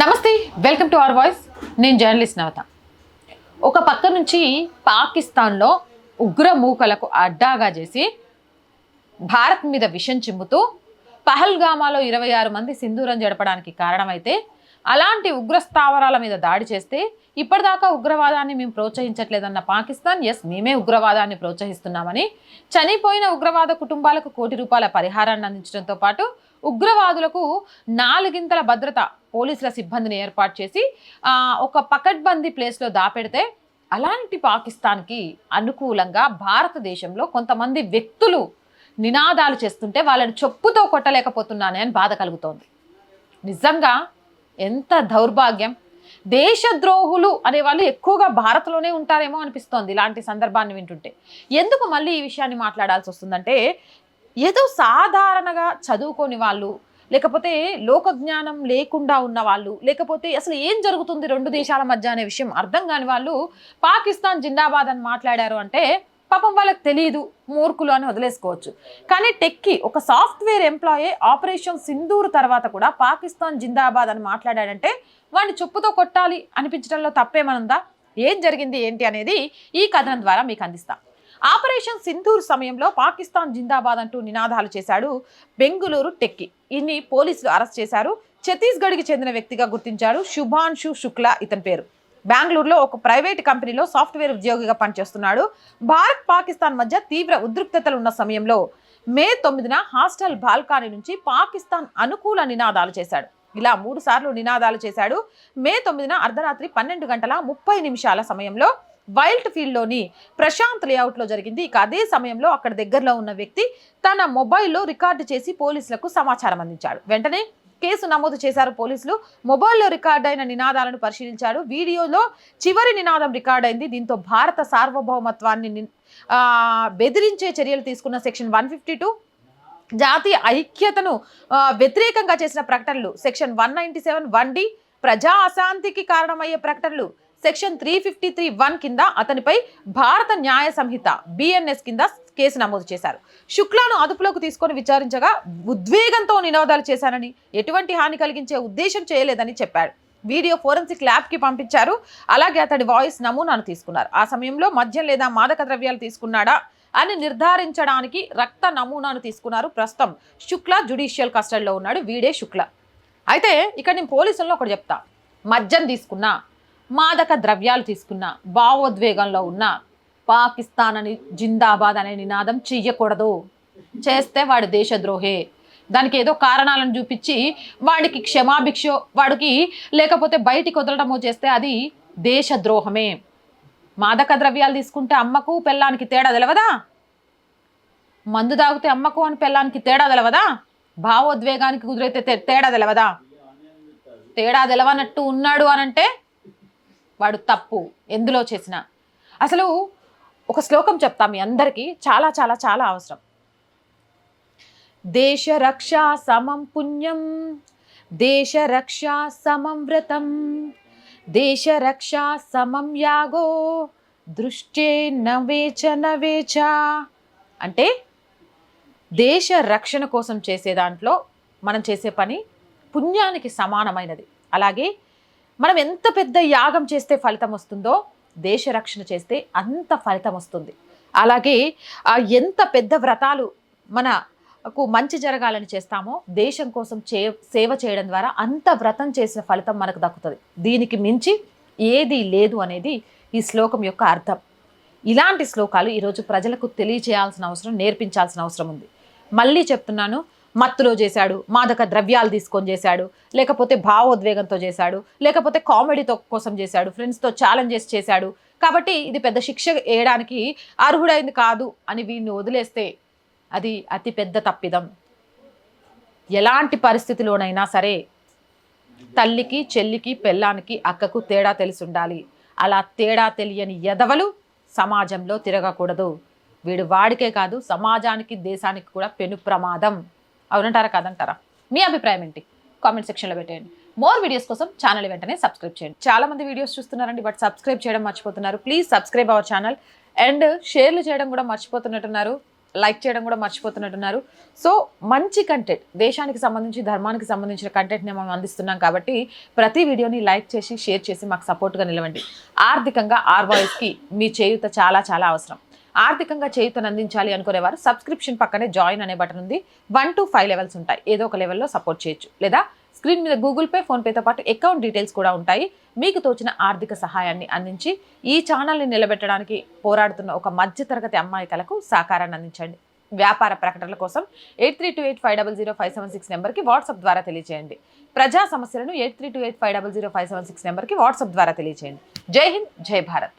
నమస్తే welcome to our voice. నేను journalist Navata. ఒక పక్క నుంచి పాకిస్తాన్లో ఉగ్ర మూకలకు అడ్డాగా చేసి భారత్ మీద విషం చిమ్ముతూ పహల్గామాలో ఇరవై ఆరు మంది సింధూరం జడపడానికి కారణమైతే అలాంటి ఉగ్ర స్థావరాల మీద దాడి చేస్తే ఇప్పటిదాకా ఉగ్రవాదాన్ని మేము ప్రోత్సహించట్లేదన్న పాకిస్తాన్ ఎస్ మేమే ఉగ్రవాదాన్ని ప్రోత్సహిస్తున్నామని చనిపోయిన ఉగ్రవాద కుటుంబాలకు కోటి రూపాయల పరిహారాన్ని అందించడంతో పాటు ఉగ్రవాదులకు నాలుగింతల భద్రత పోలీసుల సిబ్బందిని ఏర్పాటు చేసి ఒక పకడ్బందీ ప్లేస్లో దాపెడితే అలాంటి పాకిస్తాన్కి అనుకూలంగా భారతదేశంలో కొంతమంది వ్యక్తులు నినాదాలు చేస్తుంటే వాళ్ళని చెప్పుతో కొట్టలేకపోతున్నానే అని బాధ కలుగుతోంది. నిజంగా ఎంత దౌర్భాగ్యం! దేశద్రోహులు అనే వాళ్ళు ఎక్కువగా భారత్లోనే ఉంటారేమో అనిపిస్తోంది ఇలాంటి సందర్భాన్ని వింటుంటే. ఎందుకు మళ్ళీ ఈ విషయాన్ని మాట్లాడాల్సి వస్తుందంటే ఏదో సాధారణగా చదువుకోని వాళ్ళు లేకపోతే లోకజ్ఞానం లేకుండా ఉన్న వాళ్ళు లేకపోతే అసలు ఏం జరుగుతుంది రెండు దేశాల మధ్య అనే విషయం అర్థం కాని వాళ్ళు పాకిస్తాన్ జిందాబాద్ అని మాట్లాడారు అంటే పాపం వాళ్ళకి తెలియదు మూర్ఖులు అని వదిలేసుకోవచ్చు. కానీ టెక్కి ఒక సాఫ్ట్వేర్ ఎంప్లాయీ ఆపరేషన్ సింధూర్ తర్వాత కూడా పాకిస్తాన్ జిందాబాద్ అని మాట్లాడాడంటే వాడిని చెప్పుతో కొట్టాలి అనిపించడంలో తప్పేమనుందా? ఏం జరిగింది ఏంటి అనేది ఈ కథనం ద్వారా మీకు అందిస్తాం. ఆపరేషన్ సింధూర్ సమయంలో పాకిస్తాన్ జిందాబాద్ అంటూ నినాదాలు చేశాడు బెంగుళూరు టెక్కి. ఇన్ని పోలీసులు అరెస్ట్ చేశారు. ఛత్తీస్గఢ్కి చెందిన వ్యక్తిగా గుర్తించాడు శుభాన్షు శుక్లా ఇతని పేరు. బెంగళూరులో ఒక ప్రైవేట్ కంపెనీలో సాఫ్ట్వేర్ ఉద్యోగిగా పనిచేస్తున్నాడు. భారత్ పాకిస్తాన్ మధ్య తీవ్ర ఉద్రిక్తతలు ఉన్న సమయంలో మే తొమ్మిదిన హాస్టల్ బాల్కానీ నుంచి పాకిస్తాన్ అనుకూల నినాదాలు చేశాడు. ఇలా మూడు సార్లు నినాదాలు చేశాడు. మే తొమ్మిదిన అర్ధరాత్రి పన్నెండు గంటల ముప్పై నిమిషాల సమయంలో వైల్డ్ ఫీల్డ్లోని ప్రశాంత్ లేఅవుట్లో జరిగింది. ఇక అదే సమయంలో అక్కడ దగ్గరలో ఉన్న వ్యక్తి తన మొబైల్లో రికార్డు చేసి పోలీసులకు సమాచారం అందించాడు. వెంటనే కేసు నమోదు చేశారు పోలీసులు. మొబైల్లో రికార్డ్ అయిన నినాదాలను పరిశీలించాడు. వీడియోలో చివరి నినాదం రికార్డ్ అయింది దీంతో భారత సార్వభౌమత్వాన్ని బెదిరించే చర్యలు తీసుకున్న సెక్షన్ వన్ ఫిఫ్టీ టూ జాతీయ ఐక్యతను వ్యతిరేకంగా చేసిన ప్రకటనలు. Section one ninety seven one D ప్రజా అశాంతికి కారణమయ్యే ప్రకటనలు. Section three fifty three one కింద అతనిపై భారత న్యాయ సంహిత బిఎన్ఎస్ కింద కేసు నమోదు చేశారు. శుక్లాను అదుపులోకి తీసుకొని విచారించగా ఉద్వేగంతో నినాదాలు చేశానని ఎటువంటి హాని కలిగించే ఉద్దేశం చేయలేదని చెప్పాడు. వీడియో ఫోరెన్సిక్ ల్యాబ్కి పంపించారు. అలాగే అతడి వాయిస్ నమూనాను తీసుకున్నారు. ఆ సమయంలో మద్యం లేదా మాదక ద్రవ్యాలు తీసుకున్నాడా అని నిర్ధారించడానికి రక్త నమూనాను తీసుకున్నారు. ప్రస్తుతం శుక్ల జుడిషియల్ కస్టడీలో ఉన్నాడు. వీడే శుక్ల. అయితే ఇక్కడ నేను పోలీసుల్లో ఒకటి చెప్తా. మద్యం తీసుకున్నా మాదక ద్రవ్యాలు తీసుకున్న భావోద్వేగంలో ఉన్న పాకిస్తాన్ అని జిందాబాద్ అనే నినాదం చెయ్యకూడదు. చేస్తే వాడు దేశద్రోహే. దానికి ఏదో కారణాలను చూపించి వాడికి క్షమాభిక్షో వాడికి లేకపోతే బయటికి వదలడమో చేస్తే అది దేశద్రోహమే. మాదక ద్రవ్యాలు తీసుకుంటే అమ్మకు పెళ్ళానికి తేడా తెలవదా? మందు తాగితే అమ్మకు అని పెళ్ళానికి తేడా తెలవదా? భావోద్వేగానికి కుదిరైతే తేడా తెలవదా? తేడా తెలవనట్టు ఉన్నాడు అనంటే వాడు తప్పు ఎందులో చేసిన. అసలు ఒక శ్లోకం చెప్తా మీ అందరికీ చాలా చాలా చాలా అవసరం. దేశ రక్ష సమం పుణ్యం దేశ రక్ష సమం వ్రతం దేశ రక్ష సమం యాగో దృష్టే నవేచ నవేచ అంటే దేశ రక్షణ కోసం చేసే దాంట్లో మనం చేసే పని పుణ్యానికి సమానమైనది. అలాగే మనం ఎంత పెద్ద యాగం చేస్తే ఫలితం వస్తుందో దేశ రక్షణ చేస్తే అంత ఫలితం వస్తుంది. అలాగే ఎంత పెద్ద వ్రతాలు మనకు మంచి జరగాలని చేస్తామో దేశం కోసం చే సేవ చేయడం ద్వారా అంత వ్రతం చేసిన ఫలితం మనకు దక్కుతుంది. దీనికి మించి ఏది లేదు అనేది ఈ శ్లోకం యొక్క అర్థం. ఇలాంటి శ్లోకాలు ఈరోజు ప్రజలకు తెలియచేయాల్సిన అవసరం నేర్పించాల్సిన అవసరం ఉంది. మళ్ళీ చెప్తున్నాను మత్తులో చేశాడు మాదక ద్రవ్యాలు తీసుకొని చేశాడు లేకపోతే భావోద్వేగంతో చేశాడు లేకపోతే కామెడీతో కోసం చేశాడు ఫ్రెండ్స్తో ఛాలెంజెస్ చేశాడు. కాబట్టి ఇది పెద్ద శిక్ష వేయడానికి అర్హుడైంది కాదు అని వీడిని వదిలేస్తే అది అతి పెద్ద తప్పిదం. ఎలాంటి పరిస్థితిలోనైనా సరే తల్లికి చెల్లికి పెళ్ళానికి అక్కకు తేడా తెలిసి ఉండాలి అలా తేడా తెలియని ఎదవలు సమాజంలో తిరగకూడదు. వీడు వాడికే కాదు సమాజానికి దేశానికి కూడా పెను ప్రమాదం. అవునంటారా కాదంటారా? మీ అభిప్రాయం ఏంటి? కామెంట్ సెక్షన్లో పెట్టేయండి. మోర్ వీడియోస్ కోసం ఛానల్ వెంటనే సబ్స్క్రైబ్ చేయండి. చాలా మంది వీడియోస్ చూస్తున్నారండి బట్ సబ్స్క్రైబ్ చేయడం మర్చిపోతున్నారు. Please subscribe our channel. And షేర్లు చేయడం కూడా మర్చిపోతున్నట్టున్నారు. లైక్ చేయడం కూడా మర్చిపోతున్నట్టున్నారు. సో మంచి కంటెంట్ దేశానికి సంబంధించి ధర్మానికి సంబంధించిన కంటెంట్ని మనం అందిస్తున్నాం కాబట్టి ప్రతి వీడియోని లైక్ చేసి షేర్ చేసి మాకు సపోర్ట్గా నిలవండి. ఆర్థికంగా ఆర్ వాయిస్కి మీ చేయూత చాలా చాలా అవసరం. ఆర్థికంగా చేయూతను అందించాలి అనుకునేవారు సబ్స్క్రిప్షన్ పక్కనే జాయిన్ అనే బటన్ ఉంది. వన్ టు ఫైవ్ లెవెల్స్ ఉంటాయి. ఏదో ఒక లెవెల్లో సపోర్ట్ చేయొచ్చు. లేదా స్క్రీన్ మీద గూగుల్ పే ఫోన్పేతో పాటు అకౌంట్ డీటెయిల్స్ కూడా ఉంటాయి. మీకు తోచిన ఆర్థిక సహాయాన్ని అందించి ఈ ఛానల్ని నిలబెట్టడానికి పోరాడుతున్న ఒక మధ్యతరగతి అమ్మాయికలకు సహకారాన్ని అందించండి. వ్యాపార ప్రకటనల కోసం eight three two eight five double zero five seven six నెంబర్కి వాట్సాప్ ద్వారా తెలియజేయండి ప్రజా సమస్యలను eight three two eight five double zero five seven six నెంబర్కి వాట్సాప్ ద్వారా తెలియజేయండి జై హింద్ జై భారత్.